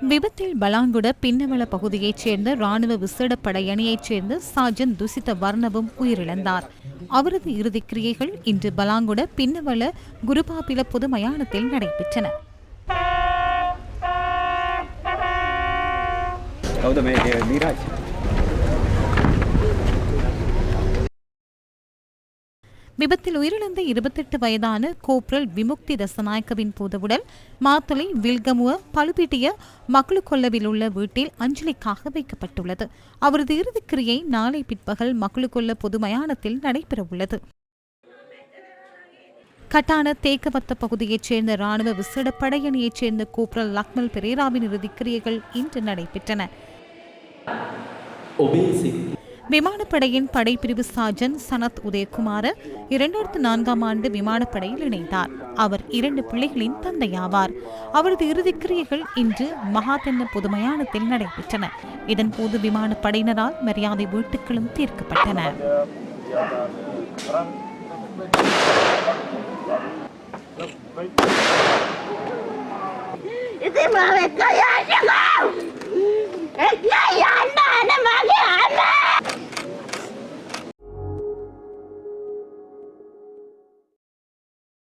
விபத்தில் பலாங்குட பின்னமல பகுதியைச் சேர்ந்த ராணுவ விசேடப்பட அணியைச் சேர்ந்த சாஜன் துசித வர்ணவும் உயிரிழந்தார். அவரது இறுதிக் கிரியைகள் இன்று பலாங்குட பின்னவள குருபாபில பொது மயானத்தில் நடைபெற்றன. Oh, the man, yeah, விபத்தில் உயிரிழந்த இருபத்தெட்டு வயதான கோப்ரல் விமுக்தி ரசநாயக்கவின் பூதவுடல் மாத்தலை வில்கமுவ பழுபிட்டிய மக்களு கொல்லவில் உள்ள வீட்டில் அஞ்சலிக்காக வைக்கப்பட்டுள்ளது. அவரது இறுதிக்கிரியை நாளை பிற்பகல் மக்களு கொல்ல பொது மயானத்தில் நடைபெறவுள்ளது. கட்டான தேக்கவத்த பகுதியைச் சேர்ந்த ராணுவ விசேட படையணியைச் சேர்ந்த கோப்ரல் லக்மல் பெரேராவின் இறுதிக்கிரியைகள் இன்று நடைபெற்றன. விமானப்படையின் படைப்பிரிவு சாஜன் சனத் உதயகுமார இரண்டாயிரத்து நான்காம் ஆண்டு விமானப்படையில் இணைந்தார். அவர் இரண்டு பிள்ளைகளின் தந்தையாவார். அவரது இறுதிக்கிரியைகள் இன்று மகாதென்ன பொதுமயானத்தில் நடைபெற்றன. இதன்போது விமானப்படையினரால் மரியாதை வீட்டுக்களும் தீர்க்கப்பட்டன. ¡Ese me va!